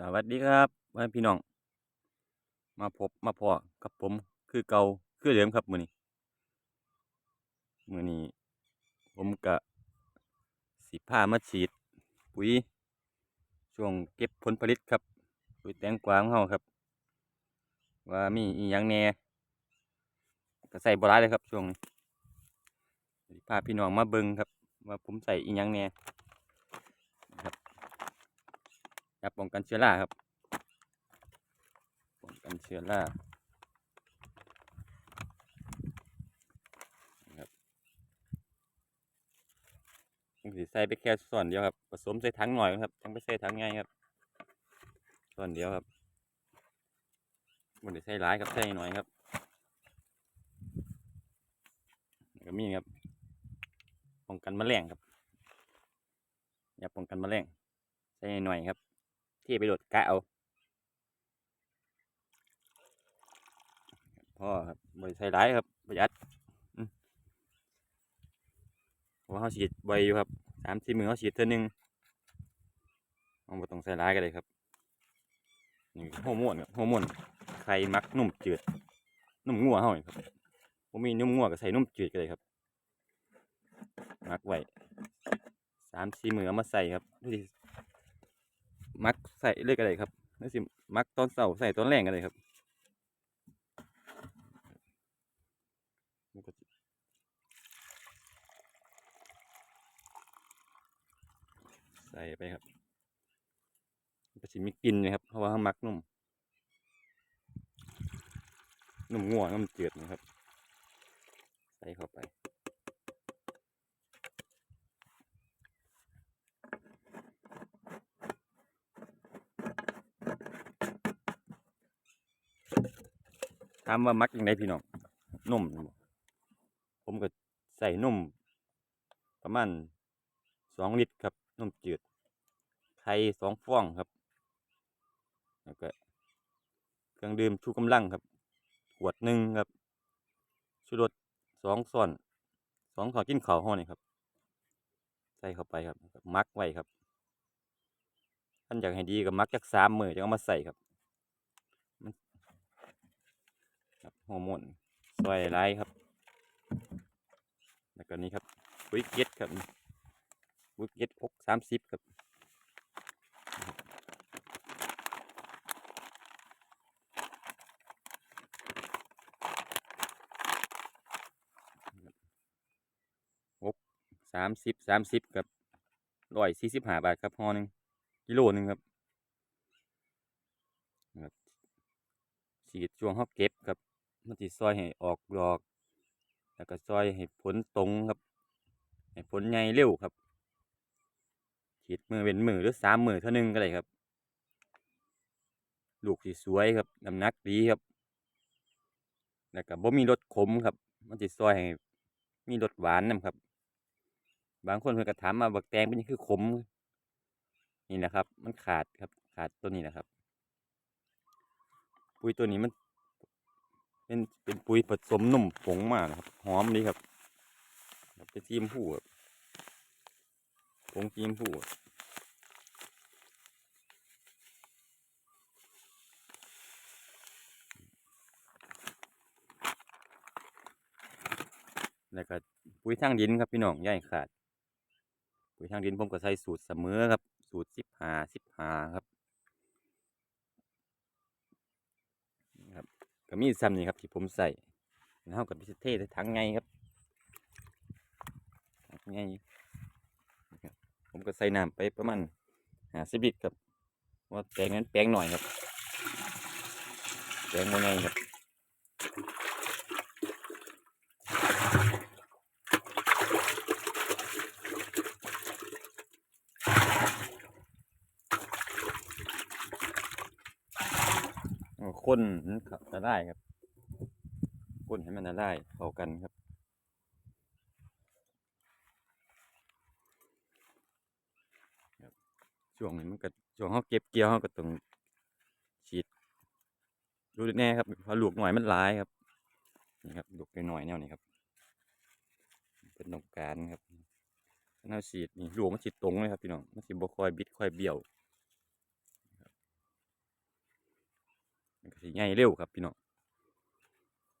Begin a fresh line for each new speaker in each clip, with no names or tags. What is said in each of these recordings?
สวัสดีครับพ่อแม่พี่น้อง มาพบมาพอกับผมคือเก่าคือเดิมครับมือนี้มือนี้ ผมกะสิพามาฉีด ปุ๋ยช่วงเก็บผลผลิตครับ ปุ๋ยแตงกวาของเฮาครับ ว่ามีอีหยังแหน่ก็ใส่บ่หลายเลยครับช่วงนี้สิพาพี่น้องมาเบิงครับ ว่าผมใส่อีหยังแหน่นะครับ ยาป้องกันเชื้อราครับป้องกันเชื้อรานะครับผมสิใส่ไปแค่ส่วนเดียวครับผสมใส่ถังหน่อยครับจังไปใส่ถังใหญ่ครับ ส่วนเดียวครับมันได้ใส่หลายครับใส่หน่อยครับแล้วก็มีครับป้องกันมแมลงครับยาป้องกันมแมลงใส่หน่อยครับ ที่ไปโดดกะเอาพ่อครับบริใส่ร้ายครับประหยัดอืมเพราะว่าเขาฉีดใบอยู่ครับสามสี่มือเขาฉีดเท่านึงเราไม่ต้องใส่ร้ายกันเลยครับนี่ฮอร์โมนครับฮอร์โมนไข่มักนุ่มจืดนุ่มงัวเขาครับผมมีนุ่มงัวก็ใส่นุ่มจืดกันเลยครับมักไว้สามสี่มือเอามาใส่ครับดูดิ มักใส่เลยกันเลยครับนี่สิมักตอนเสาใส่ตอนแรงกันเลยครับใส่ไปครับมันก็สิมีกลิ่นนะครับ เพราะว่าเขามักนุ่ม นุ่มง่วงนุ่มเจือดนะครับ ใส่เข้าไป ถามว่ามักยังไงพี่น้องนมนี่บ่ผมก็ใส่นมประมาณสองลิตรครับนมจืดไข่สองฟองครับแล้วก็เครื่องดื่มชูกำลังครับขวดหนึ่งครับชูรสสองส่วนสองส่วนกินข้าวห่อนี่ครับ ใส่เข้าไปครับมักไว้ครับท่านอยากให้ดีก็มักจักสามมือจะเอามาใส่ครับ ครับฮอร์โมนซอยไลายครับ แล้วก็นี้ครับปุ๋ยเก็ดครับปุ๋ยเก็ดอกสามสิบครับอกสามสิบสามสิบครับร้อยสี่สิบห้าบาทครับห่อหนึ่งกิโลหนึ่งครับครับฉีดช่วงเขาเก็บครับ มันสิซอยให้ออกดอก แล้วก็ซอยให้ผลตรงครับ ให้ผลใหญ่เร็วครับฉีดมือเป็นมือหรือสามมือเท่านึงก็ได้ครับ ลูกสีสวยครับน้ำหนักดีครับ แล้วก็บ่มีรสขมครับ มันสิซอยให้มีรสหวานนํครับ บางคนเพิ่นก็ถามมาบักแตงเป็นยังคือขม นี่นะครับ มันขาดครับ ขาดตัวนี้นะครับ ปุ๋ยตัวนี้มัน เป็นเป็นปุ๋ยผสมนมผงมานะครับ หอมดีครับครับเป็นทีมผู้ครับผงทีมผู้ครับแล้วก็ปุ๋ยทางดินครับพี่น้องย่าให้ขาด ปุ๋ยทางดินผมก็ใส่สูตรเสมอครับ สูตรสิบหาสิบหาครับนี่ครับ ก็มีซ้ำนี่ครับที่ผมใส่แล้วกับพิเศษใส่ถังไงครับไงผมก็ใส่น้ำไปประมาณหาสิบลิตรครับว่าแปลงนั้นแปลงหน่อยครับแปลงว่าไงครับ เอาคนมันเข้าจะได้ครับก้นให้มันละลายเข้ากันครับช่วงนี้มันก็ช่วงเขาเก็บเกี่ยวเขาก็ต้องฉีดดูแน่ครับเพราะลูกหน่อยมันหลายครับนี่ครับลูกหน่อยแนวนี้ครับ เป็นตรงการครับถ้าฉีดนี่ลูกมันฉีดตรงเลยครับพี่น้องมันสิบ่ค่อยบิดค่อยเบี้ยวครับ สิใหญ่เร็วครับพี่น้อง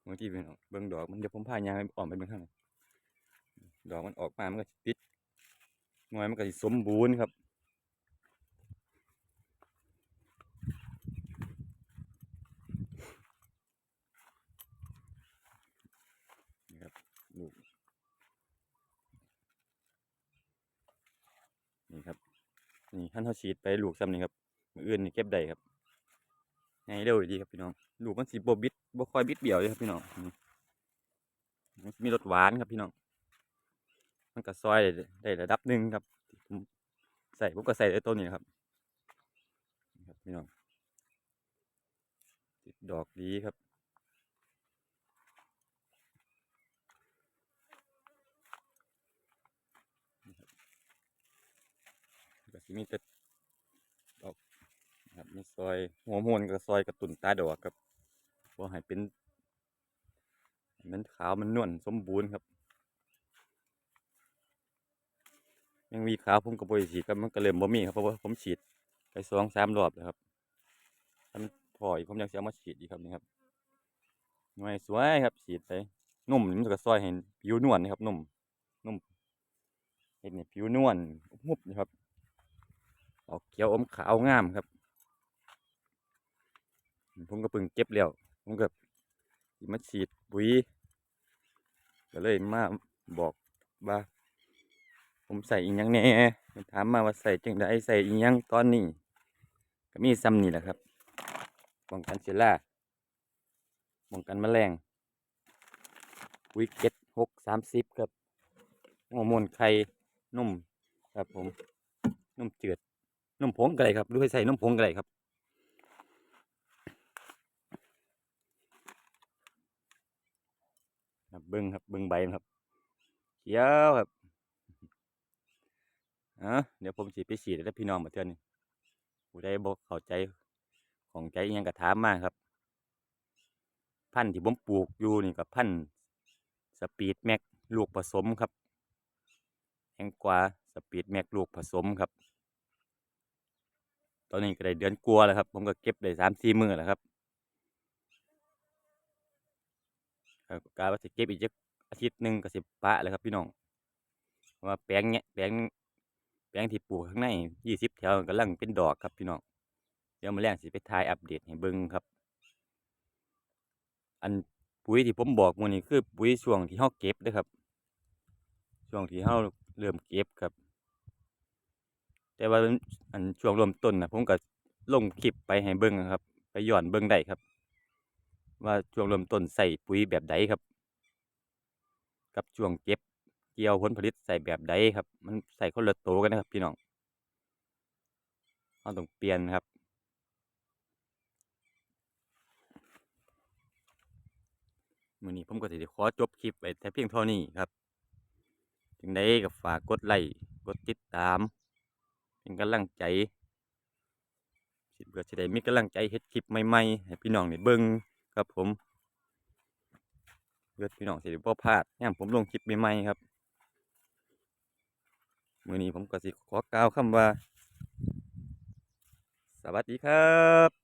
บางทีพี่น้องเบิ่งดอกมันเดี๋ยวผมพายางออกไปเบิ่งข้างในดอกมันออกมามันก็ติดหน่วยมันก็สิสมบูรณ์ครับนี่ครับ นี่ครับนี่ท่านเขาฉีดไปลูกซ้ำนี่ครับ มืออื่นนี่เก็บได้ครับ ไงเร็วดีครับพี่น้องลูกมันสีบบิดบ่ค่อยบิดเบี่ยวเลยครับพี่น้องมีรสหวานครับพี่น้อง มันก็ซอยได้ได้ระดับหนึ่งครับ ใส่ผมก็ใส่ได้ต้นนี้ครับครับพี่น้องติดดอกดีครับก็สิมีแต่ด นะครับมีซอยหัวโมนกับซอยกระตุนตาดอกครับว่าให้เป็นให้มันขาวมันนวลสมบูรณ์ครับ ยังมีขาวผมก็บ่ได้ฉีดครับมันก็เริ่มบ่มีครับเพราะว่าผมฉีดไปสองสามรอบแล้วครับถ้ามันพออีกผมยังสิเอามาฉีดอีกครับนี่ครับหน่วยสวยครับฉีดไปนุ่มนี่มันก็ซอยให้ผิวนวลนะครับนุ่มนุ่มเห็นเนี่ยผิวนวลมุบนี่ครับออกเขียวอมขาวงามครับ ผมก็เพิ่งเก็บแล้วผมก็มาฉีดปุ๋ยก็เลยมาบอกว่าผมใส่อีหยังแน่ถามมาว่าใส่จังไดใส่อีหยังตอนนี้ ก็มีซ้ำนี่แหละครับป้องกันเชื้อราป้องกันแมลงปุ๋ยเก็ดหกสามสิบครับฮอร์โมนไข่นุ่มครับผมนุ่มเจือดนุ่มผงก็ได้ครับหรือให้ใส่นุ่มผงก็ได้ครับ ครับเบิ้งครับเบิ้งใบครับเขียวครับอะเดี๋ยวผมสิไปฉีแล้วพี่น้องมาเทื่อนี่ผู้ใดบ่เข้าใจของใจยังก็ถามมากครับ พันธุ์ที่ผมปลูกอยู่นี่กับพันธุ์สปีดแม็กลูกผสมครับแหงกว่าสปีดแม็กลูกผสมครับ ตอนนี้ก็ได้เดือนกลัวแล้วครับ ผมก็เก็บได้สามสี่มือแล้วครับครับ กาว่าสิเก็บอีกจักอาทิตย์หนึ่งก็สิปะแล้วครับพี่น้องว่าแปลงเนี้ยแปลงแปลงที่ปลูกข้างในยี่สิบแถวกำลังเป็นดอกครับพี่น้องเดี๋ยวมาแรงสิไปถ่ายอัปเดตให้เบิ่งครับ อันปุ๋ยที่ผมบอกมื้อนี้คือปุ๋ยช่วงที่เฮาเก็บเด้อครับ ช่วงที่เฮาเริ่มเก็บครับ แต่ว่าอันช่วงริ่มต้นนะผมก็ลงคลิปไปให้เบิ่งครับ ไปย้อนเบิ่งได้ครับ ว่าช่วงเริ่มต้นใส่ปุ๋ยแบบใดครับ กับช่วงเก็บเกี่ยวผลผลิตใส่แบบใดครับ มันใส่คนละโตกันนะครับพี่น้องเราต้องเปลี่ยนครับมื้อนี้ผมก็สิขอจบคลิปไว้แต่เพียงเท่านี้ครับจึงได้ก็ฝากกดไลค์กดติดตาม เป็นกำลังใจสิเพื่อจะได้มีกำลังใจเฮ็ดคลิปใหม่ๆให้พี่น้องได้เบิ่ง ครับผมเพื่อพี่น้องสิได้บ่พลาดยามผมลงคลิปใหม่ๆครับมื้อนี้ผมก็สิขอกล่าวคำว่า สวัสดีครับ